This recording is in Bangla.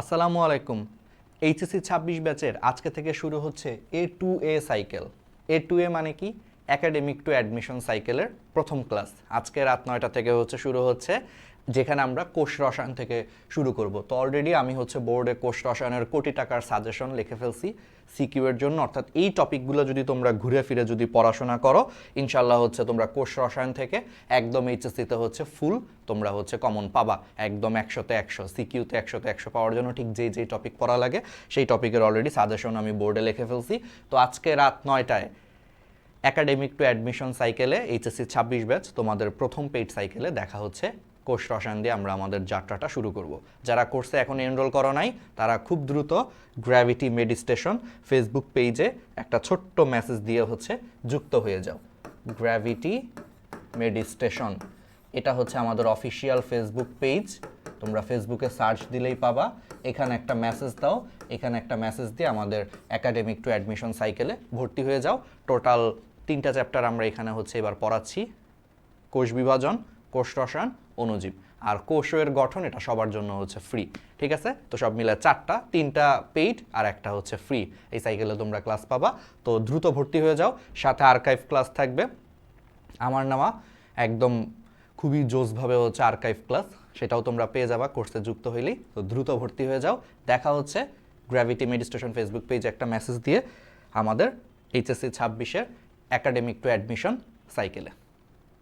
আসসালামু আলাইকুম। এইচএসসি ছাব্বিশ ব্যাচের আজকে থেকে শুরু হচ্ছে A to A cycle A to A মানে কি? একাডেমিক টু অ্যাডমিশন সাইকেলের প্রথম ক্লাস আজকে রাত নয়টা থেকে হচ্ছে শুরু হচ্ছে যেখানে আমরা কোষ রসায়ন থেকে শুরু করব। তো অলরেডি আমি হচ্ছে বোর্ডে কোষ রসায়নের কোটি টাকার সাজেশন লিখে ফেলছি সিকিউ এর জন্য। অর্থাৎ এই টপিকগুলো যদি তোমরা ঘুরে ফিরে যদি পড়াশোনা করো ইনশাল্লাহ হচ্ছে তোমরা কোষ রসায়ন থেকে একদম এইচএসসিতে হচ্ছে ফুল তোমরা হচ্ছে কমন পাবা। একদম একশোতে একশো সিকিউতে একশোতে একশো পাওয়ার জন্য ঠিক যেই যেই টপিক পড়া লাগে, সেই টপিকের অলরেডি সাজেশন আমি বোর্ডে লিখে ফেলছি। তো আজকে রাত নয়টায় একাডেমিক টু অ্যাডমিশন সাইকেলে এইচএসসি ছাব্বিশ ব্যাচ তোমাদের প্রথম পেইড সাইকেলে দেখা হচ্ছে কোর্স রসায়ন দিয়ে আমরা আমাদের যাত্রাটা শুরু করব। যারা কোর্সে এখন এনরোল করো নাই, তারা খুব দ্রুত গ্র্যাভিটি মেডিস্টেশন ফেসবুক পেজে একটা ছোট্ট মেসেজ দিয়ে হচ্ছে যুক্ত হয়ে যাও। গ্র্যাভিটি মেডিস্টেশন এটা হচ্ছে আমাদের অফিসিয়াল ফেসবুক পেজ তোমরা ফেসবুকে সার্চ দিলেই পাবা। এখানে একটা মেসেজ দাও। এখানে একটা মেসেজ দিয়ে আমাদের একাডেমিক টু অ্যাডমিশন সাইকেলে ভর্তি হয়ে যাও। টোটাল তিনটা চ্যাপ্টার আমরা এখানে হচ্ছে এবার পড়াচ্ছি। কোষ বিভাজন কোষ রসায়ন অণুজীব। আর কোষের গঠন এটা সবার জন্য হচ্ছে ফ্রি ঠিক আছে? তো সব মিলে চারটা, তিনটা পেইড আর একটা হচ্ছে ফ্রি এই সাইকেলে তোমরা ক্লাস পাবা। তো দ্রুত ভর্তি হয়ে যাও। সাথে আর্কাইভ ক্লাস থাকবে। আমার নামা একদম খুবই জোসভাবে হচ্ছে আর্কাইভ ক্লাস সেটাও তোমরা পেয়ে যাবা কোর্সে যুক্ত হইলেই। তো দ্রুত ভর্তি হয়ে যাও। দেখা হচ্ছে গ্র্যাভিটি মেডিস্টেশন ফেসবুক পেজে একটা মেসেজ দিয়ে আমাদের এইচএসসি ছাব্বিশের একাডেমিক টু অ্যাডমিশন সাইকেলে